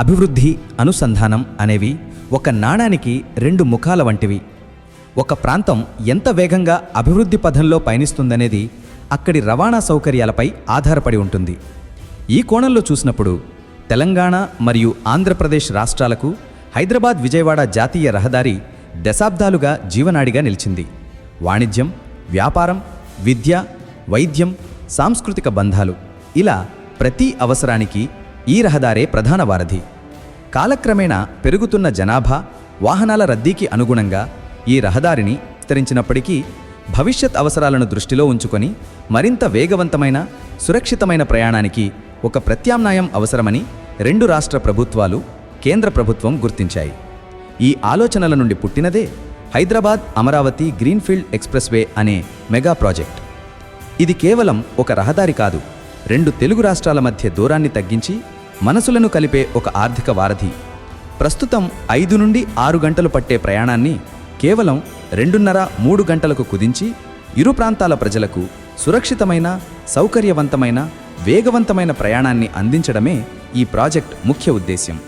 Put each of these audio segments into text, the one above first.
అభివృద్ధి అనుసంధానం అనేవి ఒక నాణానికి రెండు ముఖాల వంటివి. ఒక ప్రాంతం ఎంత వేగంగా అభివృద్ధి పథంలో పయనిస్తుందనేది అక్కడి రవాణా సౌకర్యాలపై ఆధారపడి ఉంటుంది. ఈ కోణంలో చూసినప్పుడు తెలంగాణ మరియు ఆంధ్రప్రదేశ్ రాష్ట్రాలకు హైదరాబాద్ విజయవాడ జాతీయ రహదారి దశాబ్దాలుగా జీవనాడిగా నిలిచింది. వాణిజ్యం వ్యాపారం విద్య వైద్యం సాంస్కృతిక బంధాలు ఇలా ప్రతి అవసరానికి ఈ రహదారే ప్రధాన వారధి. కాలక్రమేణా పెరుగుతున్న జనాభా వాహనాల రద్దీకి అనుగుణంగా ఈ రహదారిని విస్తరించినప్పటికీ భవిష్యత్ అవసరాలను దృష్టిలో ఉంచుకొని మరింత వేగవంతమైన సురక్షితమైన ప్రయాణానికి ఒక ప్రత్యామ్నాయం అవసరమని రెండు రాష్ట్ర ప్రభుత్వాలు కేంద్ర ప్రభుత్వం గుర్తించాయి. ఈ ఆలోచనల నుండి పుట్టినదే హైదరాబాద్ అమరావతి గ్రీన్ఫీల్డ్ ఎక్స్ప్రెస్వే అనే మెగా ప్రాజెక్ట్. ఇది కేవలం ఒక రహదారి కాదు రెండు తెలుగు రాష్ట్రాల మధ్య దూరాన్ని తగ్గించి మనసులను కలిపే ఒక ఆర్థిక వారధి. ప్రస్తుతం ఐదు నుండి ఆరు గంటలు పట్టే ప్రయాణాన్ని కేవలం రెండున్నర మూడు గంటలకు కుదించి ఇరు ప్రాంతాల ప్రజలకు సురక్షితమైన సౌకర్యవంతమైన వేగవంతమైన ప్రయాణాన్ని అందించడమే ఈ ప్రాజెక్ట్ ముఖ్య ఉద్దేశ్యం.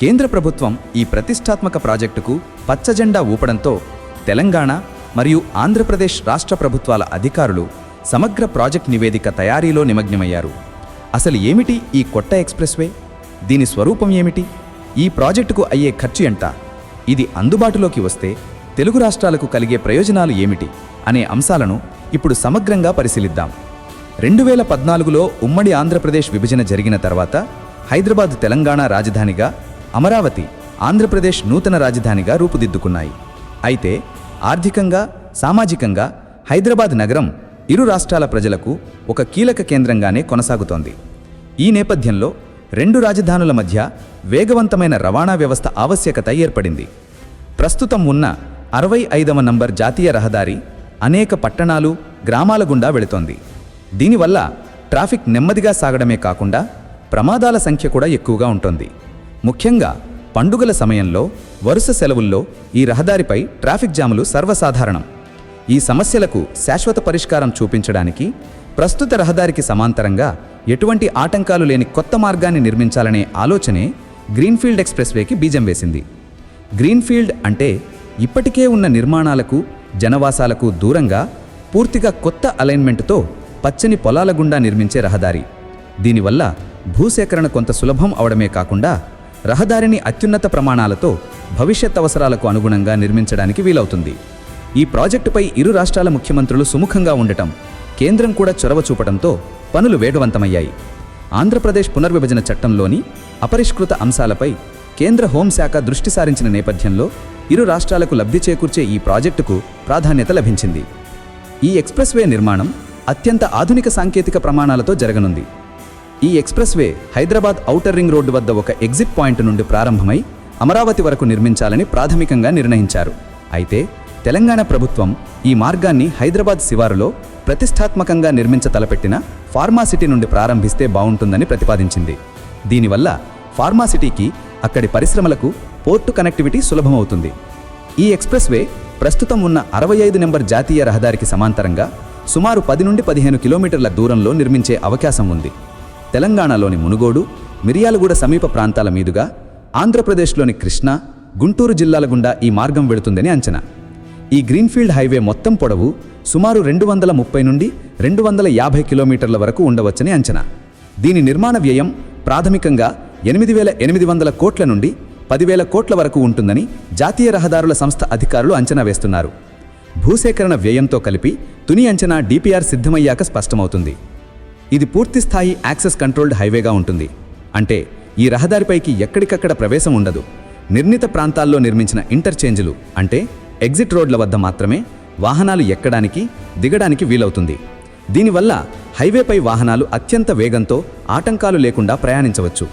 కేంద్ర ప్రభుత్వం ఈ ప్రతిష్టాత్మక ప్రాజెక్టుకు పచ్చజెండా ఊపడంతో తెలంగాణ మరియు ఆంధ్రప్రదేశ్ రాష్ట్ర ప్రభుత్వాల అధికారులు సమగ్ర ప్రాజెక్ట్ నివేదిక తయారీలో నిమగ్నమయ్యారు. అసలు ఏమిటి ఈ కొత్త ఎక్స్ప్రెస్వే? దీని స్వరూపం ఏమిటి? ఈ ప్రాజెక్టుకు అయ్యే ఖర్చు ఎంత? ఇది అందుబాటులోకి వస్తే తెలుగు రాష్ట్రాలకు కలిగే ప్రయోజనాలు ఏమిటి? అనే అంశాలను ఇప్పుడు సమగ్రంగా పరిశీలిద్దాం. రెండు వేల పద్నాలుగులో ఉమ్మడి ఆంధ్రప్రదేశ్ విభజన జరిగిన తర్వాత హైదరాబాద్ తెలంగాణ రాజధానిగా అమరావతి ఆంధ్రప్రదేశ్ నూతన రాజధానిగా రూపుదిద్దుకున్నాయి. అయితే ఆర్థికంగా సామాజికంగా హైదరాబాద్ నగరం ఇరు రాష్ట్రాల ప్రజలకు ఒక కీలక కేంద్రంగానే కొనసాగుతోంది. ఈ నేపథ్యంలో రెండు రాజధానుల మధ్య వేగవంతమైన రవాణా వ్యవస్థ ఆవశ్యకత ఏర్పడింది. ప్రస్తుతం ఉన్న అరవై ఐదవ నంబర్ జాతీయ రహదారి అనేక పట్టణాలు గ్రామాల గుండా వెళుతోంది. దీనివల్ల ట్రాఫిక్ నెమ్మదిగా సాగడమే కాకుండా ప్రమాదాల సంఖ్య కూడా ఎక్కువగా ఉంటుంది. ముఖ్యంగా పండుగల సమయంలో వరుస సెలవుల్లో ఈ రహదారిపై ట్రాఫిక్ జాములు సర్వసాధారణం. ఈ సమస్యలకు శాశ్వత పరిష్కారం చూపించడానికి ప్రస్తుత రహదారికి సమాంతరంగా ఎటువంటి ఆటంకాలు లేని కొత్త మార్గాన్ని నిర్మించాలనే ఆలోచనే గ్రీన్ఫీల్డ్ ఎక్స్ప్రెస్వేకి బీజం వేసింది. గ్రీన్ఫీల్డ్ అంటే ఇప్పటికే ఉన్న నిర్మాణాలకు జనవాసాలకు దూరంగా పూర్తిగా కొత్త అలైన్మెంట్తో పచ్చని పొలాల గుండా నిర్మించే రహదారి. దీనివల్ల భూసేకరణ కొంత సులభం అవడమే కాకుండా రహదారిని అత్యున్నత ప్రమాణాలతో భవిష్యత్ అవసరాలకు అనుగుణంగా నిర్మించడానికి వీలవుతుంది. ఈ ప్రాజెక్టుపై ఇరు రాష్ట్రాల ముఖ్యమంత్రులు సుముఖంగా ఉండటం కేంద్రం కూడా చొరవ చూపడంతో పనులు వేగవంతమయ్యాయి. ఆంధ్రప్రదేశ్ పునర్విభజన చట్టంలోని అపరిష్కృత అంశాలపై కేంద్ర హోంశాఖ దృష్టి సారించిన నేపథ్యంలో ఇరు రాష్ట్రాలకు లబ్ధి చేకూర్చే ఈ ప్రాజెక్టుకు ప్రాధాన్యత లభించింది. ఈ ఎక్స్ప్రెస్వే నిర్మాణం అత్యంత ఆధునిక సాంకేతిక ప్రమాణాలతో జరగనుంది. ఈ expressway Hyderabad outer ring road వద్ద ఒక ఎగ్జిట్ పాయింట్ నుండి ప్రారంభమై అమరావతి వరకు నిర్మించాలని ప్రాథమికంగా నిర్ణయించారు. అయితే తెలంగాణ ప్రభుత్వం ఈ మార్గాన్ని హైదరాబాద్ శివారులో ప్రతిష్టాత్మకంగా నిర్మించ తలపెట్టిన ఫార్మాసిటీ నుండి ప్రారంభిస్తే బాగుంటుందని ప్రతిపాదించింది. దీనివల్ల ఫార్మాసిటీకి అక్కడి పరిశ్రమలకు పోర్టు కనెక్టివిటీ సులభమవుతుంది. ఈ ఎక్స్ప్రెస్వే ప్రస్తుతం ఉన్న అరవై ఐదు నెంబర్ జాతీయ రహదారికి సమాంతరంగా సుమారు పది నుండి పదిహేను కిలోమీటర్ల దూరంలో నిర్మించే అవకాశం ఉంది. తెలంగాణలోని మునుగోడు మిరియాలగూడ సమీప ప్రాంతాల మీదుగా ఆంధ్రప్రదేశ్లోని కృష్ణా గుంటూరు జిల్లాల గుండా ఈ మార్గం వెళుతుందని అంచనా. ఈ గ్రీన్ఫీల్డ్ హైవే మొత్తం పొడవు సుమారు రెండు వందల ముప్పై నుండి రెండు వందల యాభై కిలోమీటర్ల వరకు ఉండవచ్చని అంచనా. దీని నిర్మాణ వ్యయం ప్రాథమికంగా ఎనిమిది వేల ఎనిమిది వందల కోట్ల నుండి పదివేల కోట్ల వరకు ఉంటుందని జాతీయ రహదారుల సంస్థ అధికారులు అంచనా వేస్తున్నారు. భూసేకరణ వ్యయంతో కలిపి తుని అంచనా డిపిఆర్ సిద్ధమయ్యాక స్పష్టమవుతుంది. ఇది పూర్తిస్థాయి యాక్సెస్ కంట్రోల్డ్ హైవేగా ఉంటుంది. అంటే ఈ రహదారిపైకి ఎక్కడికక్కడ ప్రవేశం ఉండదు. నిర్ణీత ప్రాంతాల్లో నిర్మించిన ఇంటర్చేంజ్లు అంటే ఎగ్జిట్ రోడ్ల వద్ద మాత్రమే వాహనాలు ఎక్కడానికి దిగడానికి వీలవుతుంది. దీనివల్ల హైవేపై వాహనాలు అత్యంత వేగంతో ఆటంకాలు లేకుండా ప్రయాణించవచ్చు.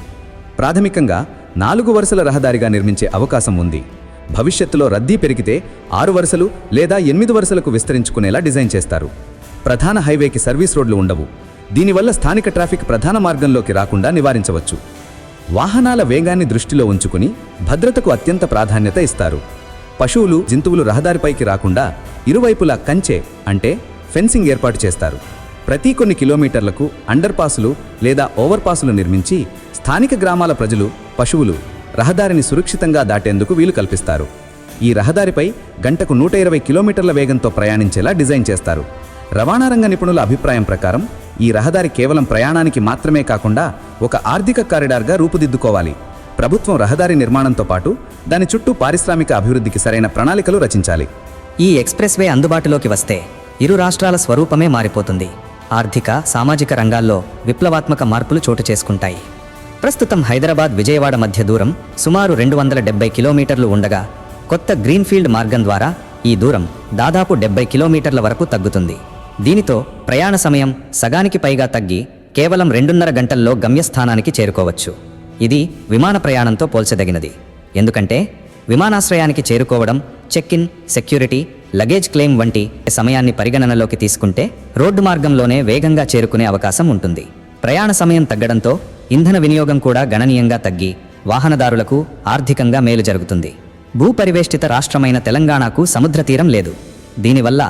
ప్రాథమికంగా నాలుగు వరుసల రహదారిగా నిర్మించే అవకాశం ఉంది. భవిష్యత్తులో రద్దీ పెరిగితే ఆరు వరుసలు లేదా ఎనిమిది వరుసలకు విస్తరించుకునేలా డిజైన్ చేస్తారు. ప్రధాన హైవేకి సర్వీస్ రోడ్లు ఉండవు. దీనివల్ల స్థానిక ట్రాఫిక్ ప్రధాన మార్గంలోకి రాకుండా నివారించవచ్చు. వాహనాల వేగాన్ని దృష్టిలో ఉంచుకుని భద్రతకు అత్యంత ప్రాధాన్యత ఇస్తారు. పశువులు జంతువులు రహదారిపైకి రాకుండా ఇరువైపులా కంచె అంటే ఫెన్సింగ్ ఏర్పాటు చేస్తారు. ప్రతి కొన్ని కిలోమీటర్లకు అండర్పాసులు లేదా ఓవర్ పాసులు నిర్మించి స్థానిక గ్రామాల ప్రజలు పశువులు రహదారిని సురక్షితంగా దాటేందుకు వీలు కల్పిస్తారు. ఈ రహదారిపై గంటకు నూట ఇరవై కిలోమీటర్ల వేగంతో ప్రయాణించేలా డిజైన్ చేస్తారు. రవాణా రంగ నిపుణుల అభిప్రాయం ప్రకారం ఈ రహదారి కేవలం ప్రయాణానికి మాత్రమే కాకుండా ఒక ఆర్థిక కారిడార్గా రూపుదిద్దుకోవాలి. ప్రభుత్వం రహదారి నిర్మాణంతో పాటు దాని చుట్టూ పారిశ్రామిక అభివృద్ధికి సరైన ప్రణాళికలు రచించాలి. ఈ ఎక్స్ప్రెస్ వే అందుబాటులోకి వస్తే ఇరు రాష్ట్రాల స్వరూపమే మారిపోతుంది. ఆర్థిక సామాజిక రంగాల్లో విప్లవాత్మక మార్పులు చోటు చేసుకుంటాయి. ప్రస్తుతం హైదరాబాద్ విజయవాడ మధ్య దూరం సుమారు రెండు వందల డెబ్బై కిలోమీటర్లు ఉండగా కొత్త గ్రీన్ఫీల్డ్ మార్గం ద్వారా ఈ దూరం దాదాపు డెబ్బై కిలోమీటర్ల వరకు తగ్గుతుంది. దీనితో ప్రయాణ సమయం సగానికి పైగా తగ్గి కేవలం రెండున్నర గంటల్లో గమ్యస్థానానికి చేరుకోవచ్చు. ఇది విమాన ప్రయాణంతో పోల్చదగినది. ఎందుకంటే విమానాశ్రయానికి చేరుకోవడం check in security luggage claim వంటి సమయాన్ని పరిగణనలోకి తీసుకుంటే రోడ్డు మార్గంలోనే వేగంగా చేరుకునే అవకాశం ఉంటుంది. ప్రయాణ సమయం తగ్గడంతో ఇంధన వినియోగం కూడా గణనీయంగా తగ్గి వాహనదారులకు ఆర్థికంగా మేలు జరుగుతుంది. భూపరివేష్టిత రాష్ట్రమైన తెలంగాణకు సముద్ర తీరం లేదు. దీనివల్ల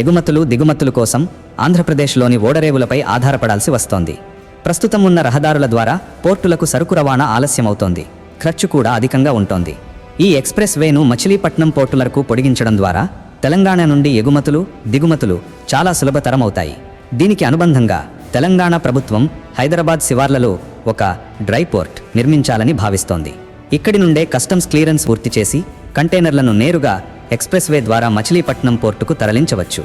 ఎగుమతులు దిగుమతులు కోసం ఆంధ్రప్రదేశ్లోని ఓడరేవులపై ఆధారపడాల్సి వస్తోంది. ప్రస్తుతం ఉన్న రహదారుల ద్వారా పోర్టులకు సరుకు రవాణా ఆలస్యమవుతోంది. ఖర్చు కూడా అధికంగా ఉంటోంది. ఈ ఎక్స్ప్రెస్ వేను మచిలీపట్నం పోర్టులకు పొడిగించడం ద్వారా తెలంగాణ నుండి ఎగుమతులు దిగుమతులు చాలా సులభతరం అవుతాయి దీనికి అనుబంధంగా తెలంగాణ ప్రభుత్వం హైదరాబాద్ శివార్లలో ఒక డ్రై పోర్ట్ నిర్మించాలని భావిస్తోంది. ఇక్కడి నుండే కస్టమ్స్ క్లియరెన్స్ పూర్తి చేసి కంటైనర్లను నేరుగా ఎక్స్ప్రెస్ వే ద్వారా మచిలీపట్నం పోర్టుకు తరలించవచ్చు.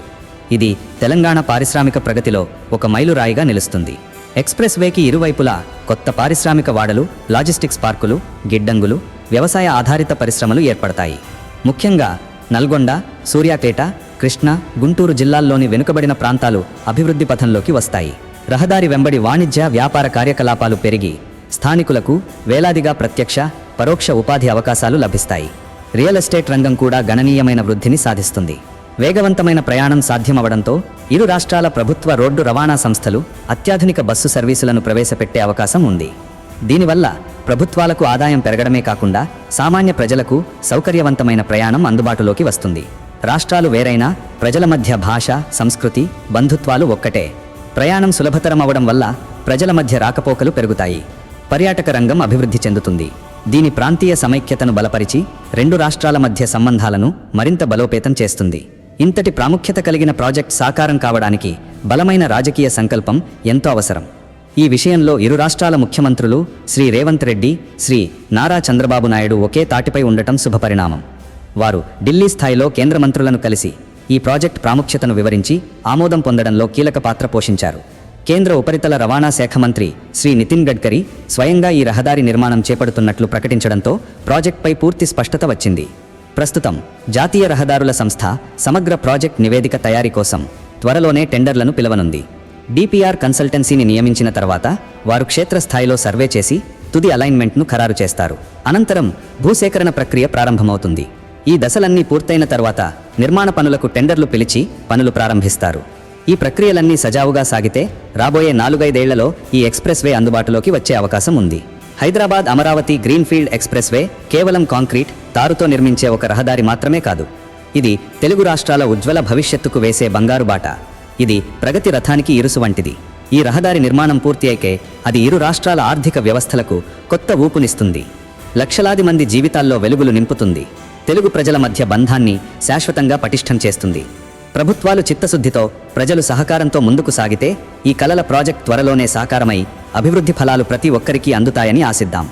ఇది తెలంగాణ పారిశ్రామిక ప్రగతిలో ఒక మైలురాయిగా నిలుస్తుంది. ఎక్స్ప్రెస్ వేకి ఇరువైపులా కొత్త పారిశ్రామిక వాడలు లాజిస్టిక్స్ పార్కులు గిడ్డంగులు వ్యవసాయ ఆధారిత పరిశ్రమలు ఏర్పడతాయి. ముఖ్యంగా నల్గొండ సూర్యాపేట కృష్ణా గుంటూరు జిల్లాల్లోని వెనుకబడిన ప్రాంతాలు అభివృద్ధి పథంలోకి వస్తాయి. రహదారి వెంబడి వాణిజ్య వ్యాపార కార్యకలాపాలు పెరిగి స్థానికులకు వేలాదిగా ప్రత్యక్ష పరోక్ష ఉపాధి అవకాశాలు లభిస్తాయి. రియల్ ఎస్టేట్ రంగం కూడా గణనీయమైన వృద్ధిని సాధిస్తుంది. వేగవంతమైన ప్రయాణం సాధ్యమవడంతో ఇరు రాష్ట్రాల ప్రభుత్వ రోడ్డు రవాణా సంస్థలు అత్యాధునిక బస్సు సర్వీసులను ప్రవేశపెట్టే అవకాశం ఉంది. దీనివల్ల ప్రభుత్వాలకు ఆదాయం పెరగడమే కాకుండా సామాన్య ప్రజలకు సౌకర్యవంతమైన ప్రయాణం అందుబాటులోకి వస్తుంది. రాష్ట్రాలు వేరైనా ప్రజల మధ్య భాష సంస్కృతి బంధుత్వాలు ఒక్కటే. ప్రయాణం సులభతరం అవడం వల్ల ప్రజల మధ్య రాకపోకలు పెరుగుతాయి. పర్యాటక రంగం అభివృద్ధి చెందుతుంది. దీని ప్రాంతీయ సమైక్యతను బలపరిచి రెండు రాష్ట్రాల మధ్య సంబంధాలను మరింత బలోపేతం చేస్తుంది. ఇంతటి ప్రాముఖ్యత కలిగిన ప్రాజెక్ట్ సాకారం కావడానికి బలమైన రాజకీయ సంకల్పం ఎంతో అవసరం. ఈ విషయంలో ఇరు రాష్ట్రాల ముఖ్యమంత్రులు శ్రీ రేవంత్ రెడ్డి శ్రీ నారా చంద్రబాబు నాయుడు ఒకే తాటిపై ఉండటం శుభపరిణామం. వారు ఢిల్లీ స్థాయిలో కేంద్ర మంత్రులను కలిసి ఈ ప్రాజెక్ట్ ప్రాముఖ్యతను వివరించి ఆమోదం పొందడంలో కీలక పాత్ర పోషించారు. కేంద్ర ఉపరితల రవాణా శాఖ మంత్రి శ్రీ నితిన్ గడ్కరీ స్వయంగా ఈ రహదారి నిర్మాణం చేపడుతున్నట్లు ప్రకటించడంతో ప్రాజెక్ట్పై పూర్తి స్పష్టత వచ్చింది. ప్రస్తుతం జాతీయ రహదారుల సంస్థ సమగ్ర ప్రాజెక్ట్ నివేదిక తయారీ కోసం త్వరలోనే టెండర్లను పిలవనుంది. డిపిఆర్ కన్సల్టెన్సీని నియమించిన తర్వాత వారు క్షేత్రస్థాయిలో సర్వే చేసి తుది అలైన్మెంట్ను ఖరారు చేస్తారు. అనంతరం భూసేకరణ ప్రక్రియ ప్రారంభమవుతుంది. ఈ దశలన్నీ పూర్తయిన తర్వాత నిర్మాణ పనులకు టెండర్లు పిలిచి పనులు ప్రారంభిస్తారు. ఈ ప్రక్రియలన్నీ సజావుగా సాగితే రాబోయే నాలుగైదేళ్ళలో ఈ ఎక్స్ప్రెస్ వే అందుబాటులోకి వచ్చే అవకాశం ఉంది. Hyderabad Amaravati greenfield express way కేవలం కాంక్రీట్ తారుతో నిర్మించే ఒక రహదారి మాత్రమే కాదు. ఇది తెలుగు రాష్ట్రాల ఉజ్వల భవిష్యత్తుకు వేసే బంగారు బాట. ఇది ప్రగతి రథానికి ఇరుసు వంటిది. ఈ రహదారి నిర్మాణం పూర్తి అయితే అది ఇరు రాష్ట్రాల ఆర్థిక వ్యవస్థలకు కొత్త ఊపునిస్తుంది. లక్షలాది మంది జీవితాల్లో వెలుగులు నింపుతుంది. తెలుగు ప్రజల మధ్య బంధాన్ని శాశ్వతంగా పటిష్టం చేస్తుంది. ప్రభుత్వాలు చిత్తశుద్ధితో ప్రజలు సహకారంతో ముందుకు సాగితే ఈ కలల ప్రాజెక్ట్ త్వరలోనే సాకారమై అభివృద్ధి ఫలాలు ప్రతి ఒక్కరికీ అందుతాయని ఆశిద్దాం.